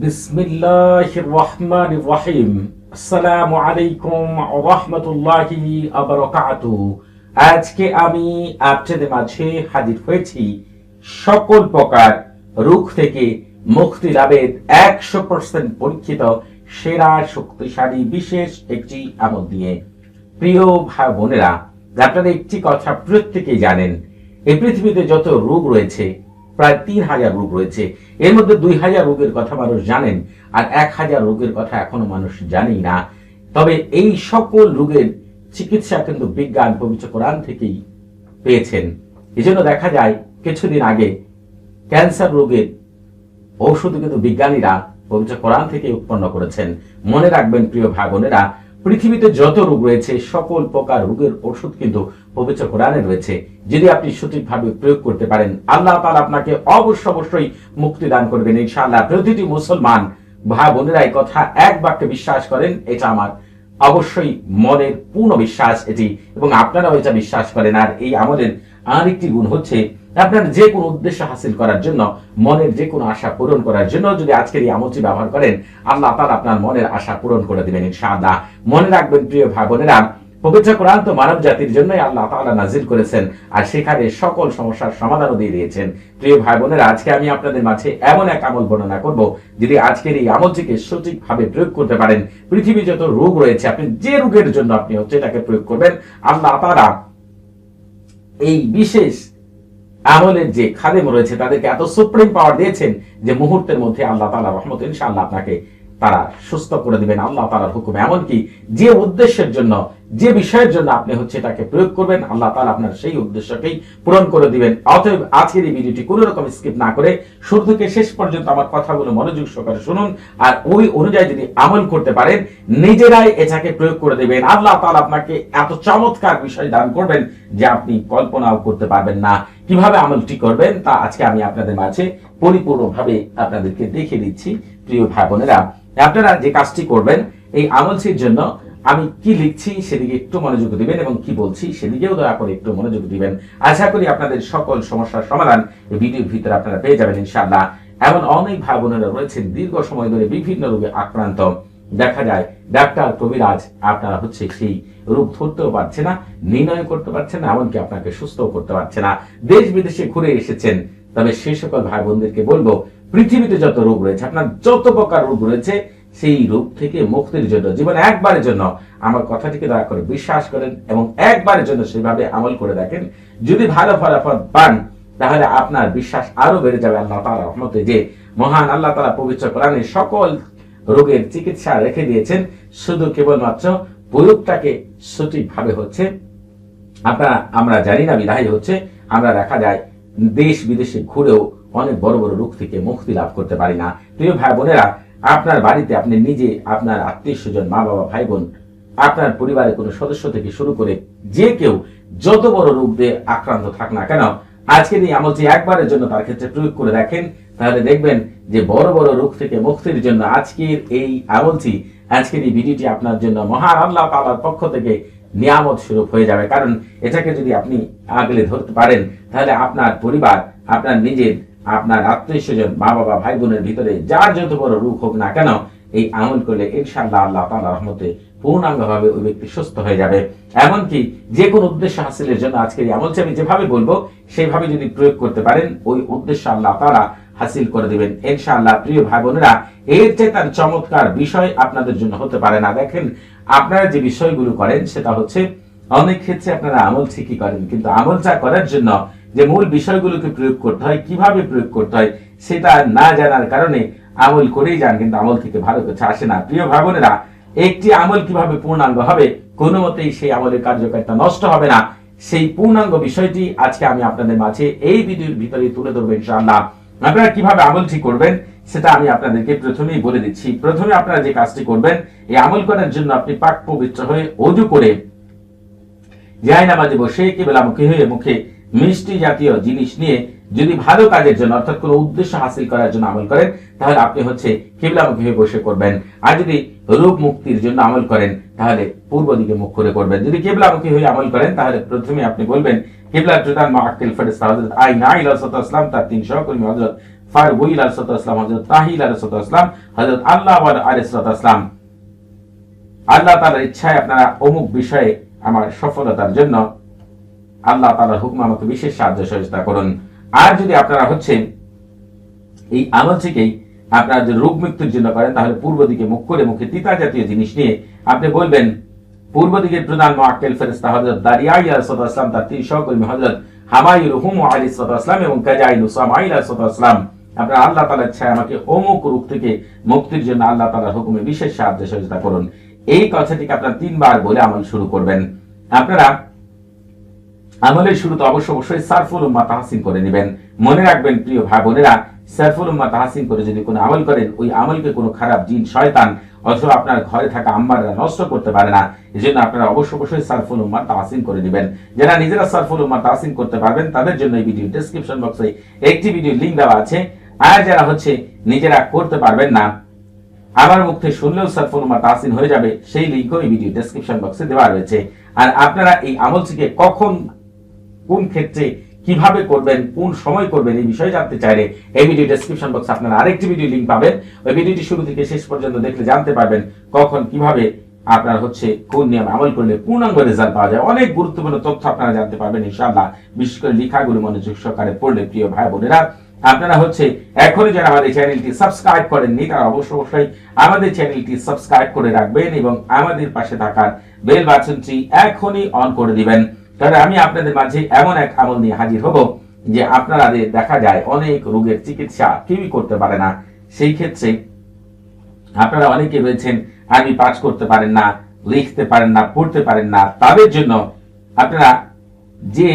বিসমিল্লাহির রহমানির রহিম। আসসালামু আলাইকুম ওয়া রাহমাতুল্লাহি ওয়া বারাকাতুহু আজকে আমি আপনাদের মাঝে হাজির হয়েছি সকল প্রকার রোগ থেকে মুক্তি লাভের একশো পার্সেন্ট পরীক্ষিত, সেরা, শক্তিশালী, বিশেষ একটি আমল দিয়ে প্রিয় ভাই বোনেরা, আপনারা একটি কথা প্রত্যেকেই জানেন, এই পৃথিবীতে যত রোগ রয়েছে প্রায় তিন হাজার রোগ রয়েছে। এর মধ্যে দুই হাজার রোগের কথা মানুষ জানেন আর এক হাজার রোগের কথা এখনও মানুষ জানেই না। তবে এই সকল রোগের চিকিৎসা কিন্তু বিজ্ঞান, পবিত্র কোরআন থেকেই পেয়েছেন। এজন্য দেখা যায়, কিছুদিন আগে ক্যান্সার রোগের ঔষধ কিন্তু বিজ্ঞানীরা পবিত্র কোরআন থেকে উৎপন্ন করেছেন। মনে রাখবেন, প্রিয় ভাই বোনেরা পৃথিবীতে যত রোগ রয়েছে, সকল প্রকার রোগের ওষুধ কিন্তু পবিত্র কোরআনে রয়েছে। যদি আপনি সঠিকভাবে প্রয়োগ করতে পারেন, আল্লাহ তাআলা আপনাকে অবশ্য অবশ্যই মুক্তি দান করবেন, ইনশাআল্লাহ। প্রতিটি মুসলমান ভাই বোনেরা এই কথা এক বাক্যে বিশ্বাস করেন, এটা আমার অবশ্যই মনের পূর্ণ বিশ্বাস এটি, এবং আপনারাও এটা বিশ্বাস করেন। আর এই আমলের আরেকটি গুণ হচ্ছে আপনার যে কোনো উদ্দেশ্য হাসিল করার জন্য, মনের যে কোনো আশা পূরণ করার জন্য যদি আজকের এই আমলটি ব্যবহার করেন, আল্লাহ তাআলা আপনার মনের আশা পূরণ করে দিবেন ইনশাআল্লাহ। মনে রাখবেন, প্রিয় ভাই বোনেরা, পবিত্র কোরআন মানব জাতির জন্যই আল্লাহ তাআলা নাজিল করেছেন আর সেখানে সকল সমস্যার সমাধানও দিয়ে দিয়েছেন। প্রিয় ভাই বোনেরা, আজকে আমি আপনাদের মাঝে এমন এক আমল বর্ণনা করব, যদি আজকের এই আমলটিকে সঠিকভাবে প্রয়োগ করতে পারেন। পৃথিবী যত রোগ রয়েছে, আপনি যে রোগের জন্য আপনি হচ্ছে এটাকে প্রয়োগ করবেন। আল্লাহ তাআলা এই বিশেষ আমলের যে খাদেম রয়েছে, তাদেরকে এত সুপ্রিম পাওয়ার দিয়েছেন যে মুহূর্তের মধ্যে আল্লাহ তালা রহমত, ইনশাআল্লাহ আপনাকে তারা সুস্থ করে দিবেন, আল্লাহ তালার হুকুম। এমনকি যে উদ্দেশ্যের জন্য যে বিষয়ের জন্য আপনি হচ্ছে এটাকে প্রয়োগ করবেন, আল্লাহ তালা আপনার সেই উদ্দেশ্যকেই পূরণ করে দিবেন। অতএব আজকের এই ভিডিওটি কোনো রকম স্কিপ না করে শুরু থেকে শেষ পর্যন্ত আমার কথাগুলো মনোযোগ সহকারে শুনুন আর ওই অনুযায়ী যদি আমল করতে পারেন, নিজেরাই এটাকে প্রয়োগ করে দেবেন। আল্লাহ তালা আপনাকে এত চমৎকার বিষয় দান করবেন যে আপনি কল্পনাও করতে পারবেন না। কীভাবে আমলটি করবেন তা আজকে আমি আপনাদের মাঝে পরিপূর্ণভাবে আপনাদেরকে দেখিয়ে দিচ্ছি। প্রিয় ভাই বোনেরা, আপনারা যে কাজটি করবেন, এই আমলটির জন্য আমি কি লিখছি সেদিকে একটু মনোযোগ দিবেন এবং কি বলছি সেদিকেও দয়া করে একটু মনোযোগ দিবেন। আশা করি আপনাদের সকল সমস্যার সমাধান এই ভিডিওর ভিতরে আপনারা পেয়ে যাবেন ইনশাআল্লাহ। এমন অনেক ভাই বোনেরা রয়েছেন দীর্ঘ সময় ধরে বিভিন্ন রোগে আক্রান্ত। দেখা যায়, ডাক্তার কবিরাজ আপনারা হচ্ছে সেই রোগ ধরতেও পারছে না, নির্ণয় করতে পারছে না, এমনকি আপনাকে সুস্থও করতে পারছে না। দেশ বিদেশে ঘুরে এসেছেন। তবে সেই সকল ভাই বোনদেরকে বলব, পৃথিবীতে যত রোগ রয়েছে, আপনার যত প্রকার রোগ রয়েছে সেই রোগ থেকে মুক্তির জন্য, জীবনে একবারের জন্য আমার কথাটিকে দয়া করে বিশ্বাস করেন এবং একবারের জন্য সেভাবে আমল করে দেখেন। যদি ভালো ফলাফল পান, তাহলে আপনার বিশ্বাস আরও বেড়ে যাবে। আল্লাহ তাআলা রহমতে যে মহান আল্লাহ তাআলা পবিত্র কোরআনে সকল রোগের চিকিৎসা রেখে দিয়েছেন, শুধু কেবলমাত্র প্রয়োগটাকে সঠিকভাবে হচ্ছে। আপনারা, আমরা জানি না বিধায় হচ্ছে, আমরা দেখা যায় দেশ বিদেশে ঘুরেও অনেক বড় বড় রোগ থেকে মুক্তি লাভ করতে পারি না। প্রিয় ভাই বোনেরা আপনার বাড়িতে আপনি নিজে আপনার আত্মীয় স্বজন, মা বাবা, ভাই বোন, আপনার পরিবারের কোনো সদস্য থেকে শুরু করে যে কেউ যত বড় রোগ দিয়ে আক্রান্ত থাক না কেন আজকের এই আমলটি একবারের জন্য তার ক্ষেত্রে প্রয়োগ করে দেখেন, তাহলে দেখবেন যে বড় বড় রোগ থেকে মুক্তির জন্য আজকের এই আমলটি, আজকের এই ভিডিওটি আপনার জন্য মহান আল্লাহ তাআলার পক্ষ থেকে নিয়ামত স্বরূপ হয়ে যাবে। কারণ এটাকে যদি আপনি আগলে ধরতে পারেন, তাহলে আপনার পরিবার, আপনার নিজের আপনার আত্মীয় স্বজন মা বাবা ভাই বোনের ভিতরে যার যত বড় রোগ হোক না কেন, এই আমল করলে ইনশাআল্লাহ আল্লাহ তাআলা রহমতে পূর্ণাঙ্গভাবে ওই ব্যক্তি সুস্থ হয়ে যাবে। এমনকি যে কোনো উদ্দেশ্য হাসিলের জন্য আজকে এই আমলটি আমি যেভাবে বলব, সেইভাবে যদি প্রয়োগ করতে পারেন, ওই উদ্দেশ্য আল্লাহ তাআলা হাসিল করে দিবেন। ইনশাআল্লাহ প্রিয় ভাই বোনেরা এর চেয়ে তার চমৎকার বিষয় আপনাদের জন্য হতে পারে না। দেখেন, আপনারা যে বিষয়গুলো করেন, সেটা হচ্ছে, অনেক ক্ষেত্রে আপনারা আমল ঠিকই করেন, কিন্তু আমলটা করার জন্য যে মূল বিষয়গুলোকে প্রয়োগ করতে হয়, কীভাবে প্রয়োগ করতে হয়, সেটা না জানার কারণে আমল করেই যান, কিন্তু আমল থেকে ভালো কিছু আসে না। প্রিয় ভাই বোনেরা একটি আমল কীভাবে পূর্ণাঙ্গ হবে, কোনো মতেই সেই আমলের কার্যকারিতা নষ্ট হবে না। সেই পূর্ণাঙ্গ বিষয়টি আজকে আমি আপনাদের মাঝে এই ভিডিওর ভিতরে তুলে ধরবো ইনশাআল্লাহ। আপনারা কীভাবে আমলটি করবেন, সেটা আমি আপনাদেরকে প্রথমেই বলে দিচ্ছি। প্রথমে আপনারা যে কাজটি করবেন, এই আমল করার জন্য আপনি পাক পবিত্র হয়ে অজু করে যাই নামাজে বসে কেবলামুখী হয়ে মুখে মিষ্টি জাতীয় জিনিস নিয়ে যদি ভালো কাজের জন্য, অর্থাৎ কোনো উদ্দেশ্য হাসিল করার জন্য আমল করেন, তাহলে আপনি হচ্ছে কেবলামুখী হয়ে বসে করবেন আর যদি রোগ মুক্তির জন্য আমল করেন, তাহলে পূর্ব দিকে মুখ করে করবেন যদি কেবলামুখী হয়ে আমল করেন, তাহলে প্রথমে আপনি বলবেন কেবলা প্রধান মাহাক্কিল ফেরেস্তা হযরত আইনা ইলাসাল্লাম তার তিন সহকর্মী ফারবুইল আলাইসালাম হজরত তাহিল হজরত আল্লাহ আলাইসালাম আল্লাহ তালার ইচ্ছায় আপনারা অমুক বিষয়ে আমার সফলতার জন্য আল্লাহ তালার হুকুম আমাকে বিশেষ সাহায্য সহযোগিতা করুন। আর যদি আপনারা হচ্ছে এই আমল থেকেই আপনারা যদি রোগ মৃত্যুর জন্য করেন, তাহলে পূর্ব দিকে মুখ করে মুখে তিতা জাতীয় জিনিস নিয়ে আপনি বলবেন, পূর্ব দিকের প্রধান মোয়াক্কেল ফেরেস্তা হজরত দারিয়াই আলাইসালাম তার তিন সহকর্মী হজরত হামায়ুল হুম আলী সালাম এবং কাজাইল হুসাম উসামাইল সালাম, আপনার আল্লাহ তালার ইচ্ছায় আমাকে অমুক রূপ থেকে মুক্তির জন্য আল্লাহ তালার হুকুমে বিশেষ সাহায্য সহযোগিতা করুন। এই কথাটিকে আপনারা তিনবার বলে আমল শুরু করবেন। আপনারা আমলের শুরুতে অবশ্য অবশ্যই সারফুল উম্মা তাহসিন করে নেবেন। মনে রাখবেন, প্রিয় ভাই বোনেরা সারফুল উম্মা তাহসিন করে যদি কোনো আমল করেন, ওই আমলকে কোনো খারাপ জিন, শয়তান অথবা আপনার ঘরে থাকা আম্মাররা নষ্ট করতে পারে না। এই জন্য আপনারা অবশ্য অবশ্যই সারফুল উম্মা তাহসিন করে নেবেন। যারা নিজেরা সারফুল উম্মা তাহসিন করতে পারবেন, তাদের জন্য এই ভিডিও ডেসক্রিপশন বক্সে একটি ভিডিও লিঙ্ক দেওয়া আছে। আর যারা হচ্ছে নিজেরা করতে পারবেন না, আমার মুখ শুনলেও সারফুল উম্মা তাহাসিন হয়ে যাবে, সেই লিঙ্কও এই ভিডিও ডেসক্রিপশন বক্সে দেওয়া রয়েছে। আর আপনারা এই আমল থেকে কখন কোন ক্ষেত্রে কীভাবে করবেন, কোন সময় করবেন এই বিষয়ে জানতে চাইলে এই ভিডিও ডেসক্রিপশন বক্সে আপনারা আরেকটি ভিডিও লিংক পাবেন। ওই ভিডিওটি শুরু থেকে শেষ পর্যন্ত দেখলে জানতে পারবেন কখন, কীভাবে আপনার হচ্ছে কোন নিয়ম আমল করলে পূর্ণাঙ্গ রেজাল্ট পাওয়া যায়। অনেক গুরুত্বপূর্ণ তথ্য আপনারা জানতে পারবেন ইনশাআল্লাহ। বিশেষ করে লেখাগুলো মনোযোগ সহকারে পড়লে প্রিয় ভাই বোনেরা, আপনারা হচ্ছে এখনই যারা আমাদের চ্যানেলটি সাবস্ক্রাইব করেননি, তারা অবশ্যই অবশ্যই আমাদের চ্যানেলটি সাবস্ক্রাইব করে রাখবেন এবং আমাদের পাশে থাকার বেল বাটনটি এখনই অন করে দিবেন। কারণ আমি আপনাদের মাঝে এমন এক আমল নিয়ে হাজির হব যে আপনাদের দেখা যায় অনেক রোগের চিকিৎসা কেউই করতে পারে না। সেই ক্ষেত্রে আপনারা অনেকে রয়েছেন আরবি পাঠ করতে পারেন না, লিখতে পারেন না, পড়তে পারেন না, তাদের জন্য আপনারা যে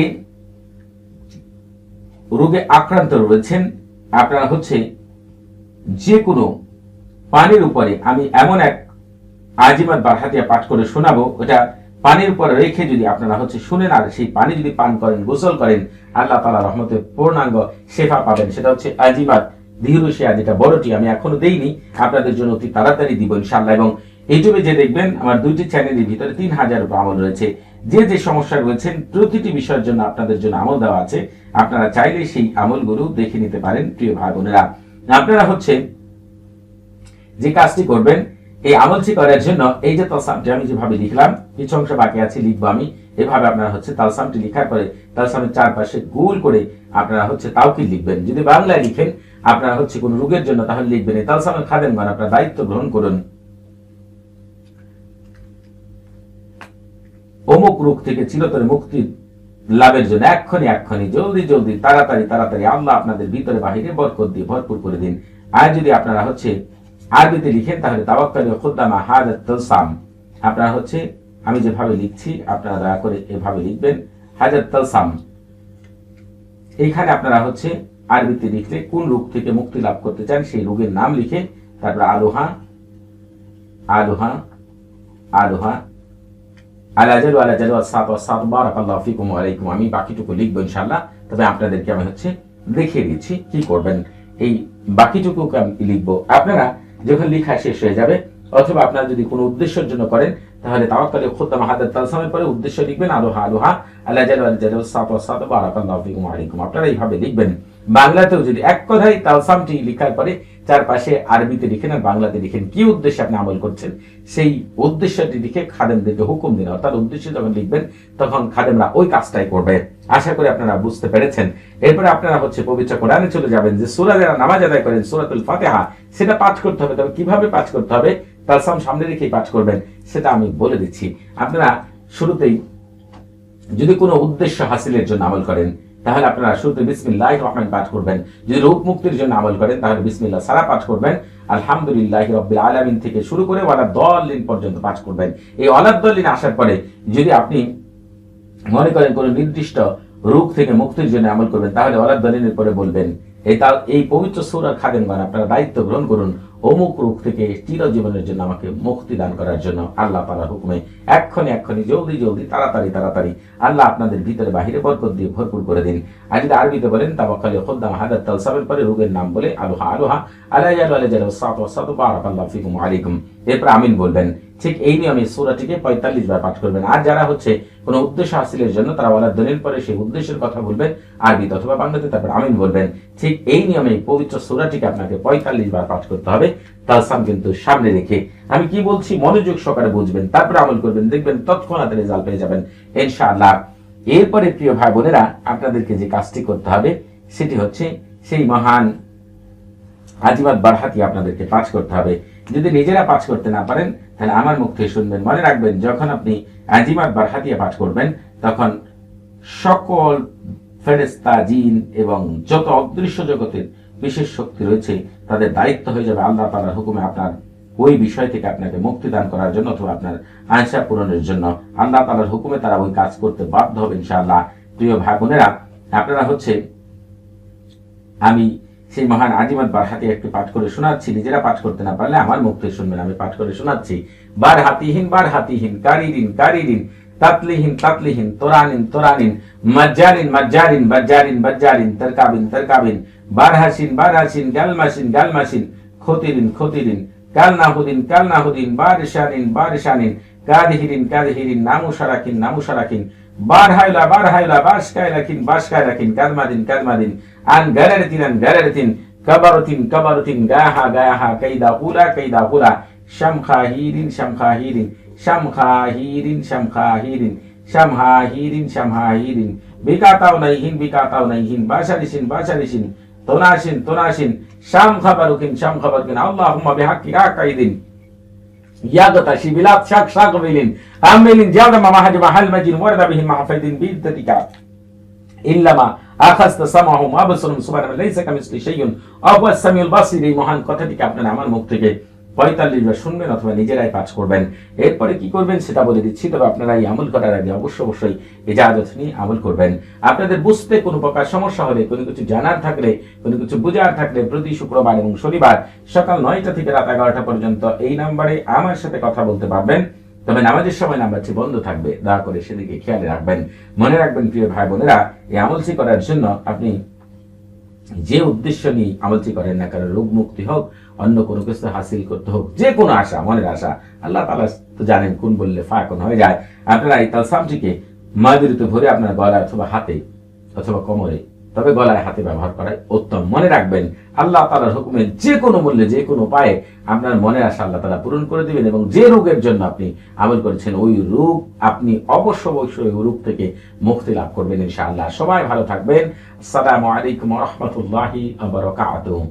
রোগে আক্রান্ত রয়েছেন, আপনারা হচ্ছে যে কোনো পানির উপরে আমি এমন এক আজিমাত বারহাতিয়া পাঠ করে শোনাবো, ওটা পানির উপর রেখে যদি আপনারা হচ্ছে শুনেন, আর সেই পানি যদি পান করেন, গোসল করেন, আল্লাহ তালা রহমতের পূর্ণাঙ্গ শেফা পাবেন। সেটা হচ্ছে আজিমাত ধীরুশিয়া যেটা বড়টি আমি এখনও দেইনি, আপনাদের জন্য অতি তাড়াতাড়ি দিব ইনশাল্লাহ এবং ইউটিউবে যে দেখবেন, আমার দুইটি চ্যানেলের ভিতরে তিন হাজার আমল রয়েছে। যে যে সমস্যা রয়েছেন, প্রতিটি বিষয়ের জন্য আপনাদের জন্য আমল দেওয়া আছে। আপনারা চাইলে সেই আমলগুলো দেখে নিতে পারেন, প্রিয় ভাই বোনেরা। আপনারা হচ্ছে যে কাজটি করবেন এই আমলটি করার জন্য এই যে তালসামটি আমি যেভাবে লিখলাম, কিছু অংশ বাকি আছে লিখব আমি। এভাবে আপনারা হচ্ছে তালসামটি লিখার পরে তালসামের চারপাশে গোল করে আপনারা হচ্ছে তাওকি লিখবেন। যদি বাংলায় লিখেন, আপনারা হচ্ছে কোনো রোগের জন্য তাহলে লিখবেন। এই তালসামের খাদেমগণ আপনার দায়িত্ব গ্রহণ করুন। অমুক রোগ থেকে চিরতরে মুক্তি লাভের জন্য এক্ষণি এক্ষণি, জলদি জলদি, তাড়াতাড়ি তাড়াতাড়ি আল্লাহ আপনাদের ভিতরে বাহিরে বরকত দিয়ে ভরপুর করে দিন। আর যদি আপনারা হচ্ছে আরবিতে লিখেন, তাহলে তাওয়াক্কালি খুদ্দামা হাজাত তালসাম। আপনারা হচ্ছে, আমি যেভাবে লিখছি, আপনারা দয়া করে এভাবে লিখবেন হাজার তালসাম। এইখানে আপনারা হচ্ছে আরবিতে লিখলে কোন রোগ থেকে মুক্তি লাভ করতে চান, সেই রোগের নাম লিখে তারপর আলোহা আলোহা আলোহা, আলাজাল আলাজাল ফিকুম আলাইকুম। আমি বাকিটুকু লিখব ইনশাআল্লাহ। তবে আপনাদেরকে আমি হচ্ছে দেখিয়ে দিচ্ছি কি করবেন। এই বাকিটুকু আমি লিখব? আপনারা যখন লিখা শেষ হয়ে যাবে, অথবা আপনারা যদি কোনো উদ্দেশ্যের জন্য করেন, তাহলে তাওয়াক্কালে খুদ্দাম হাদাত তালসামের পরে উদ্দেশ্য লিখবেন, আলোহা আলোহা, আল্লাহ জাল জালাল সাত সাত বারাকাল্লাহু ওয়া আলাইকুম। আপনারা এইভাবে লিখবেন। বাংলাতেও যদি এক কথায় তালসামটি লেখার পরে চারপাশে আরবিতে লিখেন আর বাংলাতে লিখেন, কি উদ্দেশ্যে আপনি আমল করছেন? সেই উদ্দেশ্যটি লিখে খাদেমদেরকে হুকুম দিন, অর্থাৎ উদ্দেশ্য যখন লিখবেন, তখন খাদেমরা ওই কাজটাই করবে। আশা করি আপনারা বুঝতে পেরেছেন। এরপরে আপনারা হচ্ছে পবিত্র কোরআনে চলে যাবেন, যে সুরা যারা নামাজ আদায় করেন, সুরাতুল ফাতেহা, সেটা পাঠ করতে হবে। তবে কীভাবে পাঠ করতে হবে? তালসাম সামনে রেখেই পাঠ করবেন, সেটা আমি বলে দিচ্ছি। আপনারা শুরুতেই যদি কোনো উদ্দেশ্য হাসিলের জন্য আমল করেন তাহলে আপনারা শুরুতে বিসমিল্লাহ রহমান পাঠ করবেন। যদি রোগ মুক্তির জন্য আমল করেন, তাহলে বিসমিল্লাহ সারা পাঠ করবেন। আলহামদুলিল্লাহ রব্বিল আলামিন থেকে শুরু করে ওয়ালা দলিন পর্যন্ত পাঠ করবেন। এই অলাদ দলিন আসার পরে যদি আপনি মনে করেন কোনো নির্দিষ্ট রোগ থেকে মুক্তির জন্য আমল করবেন, তাহলে অলাদ দলিনের পরে বলবেন, এই তার এই পবিত্র সৌরা খাদেনগণ আপনারা দায়িত্ব গ্রহণ করুন। অমুক রোগ থেকে চিরজীবনের জন্য আমাকে মুক্তি দান করার জন্য আল্লাহ তালার হুকুমে এক্ষণে এক্ষণে জলদি জলদি, তাড়াতাড়ি তাড়াতাড়ি আল্লাহ আপনাদের ভিতরে বাহিরে বরকত দিয়ে ভরপুর করে দিন। আর যদি আরবিতে বলেন তাবাক্কালে খোদ্দাম হাদাত তালসাবের পরে রোগের নাম বলে আলোহা আলোহা আলাইয়াল আলাইয়াল সাত সাত, বারাকাল্লাহু ফিকুম আলাইকুম। এরপর আমিন বলবেন ঠিক এই নিয়মে সুরাটিকে পঁয়তাল্লিশ বার পাঠ করবেন। আর যারা হচ্ছে কোনো উদ্দেশ্য হাসিলের জন্য, তারা বলার দলিল পরে সেই উদ্দেশ্যের কথা বলবেন আরবিতে অথবা বাংলাতে, তারপর আমিন বলবেন। ঠিক এই নিয়মে পবিত্র সুরাটিকে আপনাকে পঁয়তাল্লিশ বার পাঠ করতে হবে। তালসাম কিন্তু সামনে রেখে আমি কি বলছি, মনোযোগ সহকারে বুঝবেন, তারপরে আমল করবেন, দেখবেন তৎক্ষণাৎ রেজাল্ট পেয়ে যাবেন, ইনশাআল্লাহ। এরপরে প্রিয় ভাই বোনেরা, আপনাদেরকে যে কাজটি করতে হবে, সেটি হচ্ছে সেই মহান আজিমাত বারহাতি আপনাদেরকে পাঠ করতে হবে। যদি নিজেরা পাঠ করতে না পারেন, তাহলে আমার মুখ থেকে শুনবেন। মনে রাখবেন, যখন আপনি আজিমাত বারহাতিয়া পাঠ করবেন, তখন সকল ফেরেস্তা জিন এবং যত অদৃশ্য জগতের বিশেষ শক্তি রয়েছে, তাদের দায়িত্ব হয়ে যাবে আল্লাহ তালার হুকুমে আপনার ওই বিষয় থেকে আপনাকে মুক্তি দান করার জন্য অথবা আপনার আয়সা পূরণের জন্য। আল্লাহ তালার হুকুমে তারা ওই কাজ করতে বাধ্য হবে ইনশাআল্লাহ। প্রিয় ভাই বোনেরা, আপনারা হচ্ছে আমি সেই মহান আজিমাত বারহাতি একটু পাঠ করে শোনাচ্ছি, নিজেরা পাঠ করতে না পারলে আমার মুখ থেকে শুনবেন, আমি পাঠ করে শোনাচ্ছি। বার হাতিহীন বার হাতিহীন কারিরিন কারিরিন তাতলিহীন তাতলিহীন, তোরানিন তোরানিন, মজ্জারিন মজ্জারিন, বজ্জারিন বজ্জারিন, তরকাবিন তরকাবিন, বারহাসিন বারহাসিন, গালমাসিন গালমাসিন, খতিরিন খতিরিন, কালনাহুদিন কালনাহুদিন, বারিশানিন বারিশানিন কাদহিরিন কাদহিরিন নামুসারাকিন নামুসারাকিন বারহাইলা বারহাইলা বাসকাইলাকিন বাসকাইলাকিন কাদমাদিন কাদমাদিন আন গারারতিন আন গারারতিন কাবারতিন কাবারতিন গাহা গাহা, কাইদা হুলা কাইদা হুলা শামখাহিরিন শামখাহিরিন শামখাহিরিন শামখাহিরিন শামহাহিরিন শামহাহিরিন বিকাতাও নাইহিন বিকাতাও নাইহিন বাসারিসিন বাসারিসিন তোনাসিন তোনাসিন শাম খাবারুকিন শাম খাবারুকিন আল্লাহুম্মা বিহাক্কি আকাইদিন ياغتا شبلات شاك شاك بيلين أملين جاودا ما مهج محل مجين ورد به محفيدين بيدتك إلا ما أخذت سمعهم أبصرهم سبحانه ليس كمثل شيء أهو السميع البصير এই মহান কথাটিকে আপনারা আমার মুখ থেকে পঁয়তাল্লিশ বার শুনবেন অথবা নিজেরাই পাঠ করবেন। এরপরে কি করবেন সেটা বলে দিচ্ছি, তবে আপনারা এই আমল করার আগে অবশ্যই অবশ্যই এজাজত নিয়ে আমল করবেন। আপনাদের বুঝতে কোনো প্রকার সমস্যা হলে, কোনো কিছু জানার থাকলে, কোনো কিছু বোঝার থাকলে প্রতি শুক্রবার এবং শনিবার সকাল নয়টা থেকে রাত এগারোটা পর্যন্ত এই নাম্বারে আমার সাথে কথা বলতে পারবেন। তবে নামাজের সময় নাম্বারটি বন্ধ থাকবে, দয়া করে সেদিকে খেয়াল রাখবেন। মনে রাখবেন, প্রিয় ভাই বোনেরা, এই আমলটি করার জন্য আপনি যে উদ্দেশ্য নিয়ে আমলটি করেন না কারণ রোগ মুক্তি হোক অন্য কোনো কিছু হাসিল করতে হোক, যে কোনো আশা, মনের আশা, আল্লাহ তালা তো জানেন কোন বললে ফা, কোন হয়ে যায়। আপনারা এই তালসামটিকে মাদুরিতে ভরে আপনার গলায় অথবা হাতে অথবা কোমরে, তবে গলায় হাতে ব্যবহার করাই উত্তম। মনে রাখবেন, আল্লাহ তালার হুকুমে যে কোনো মূল্যে, যে কোনো উপায়ে আপনার মনের আশা আল্লাহ তালা পূরণ করে দিবেন এবং যে রোগের জন্য আপনি আমল করেছেন, ওই রোগ আপনি অবশ্য অবশ্যই ওই রোগ থেকে মুক্তি লাভ করবেন ইনশাআল্লাহ। সবাই ভালো থাকবেন। আসসালামু আলাইকুম রহমতুল্লাহি আবরকাতুহ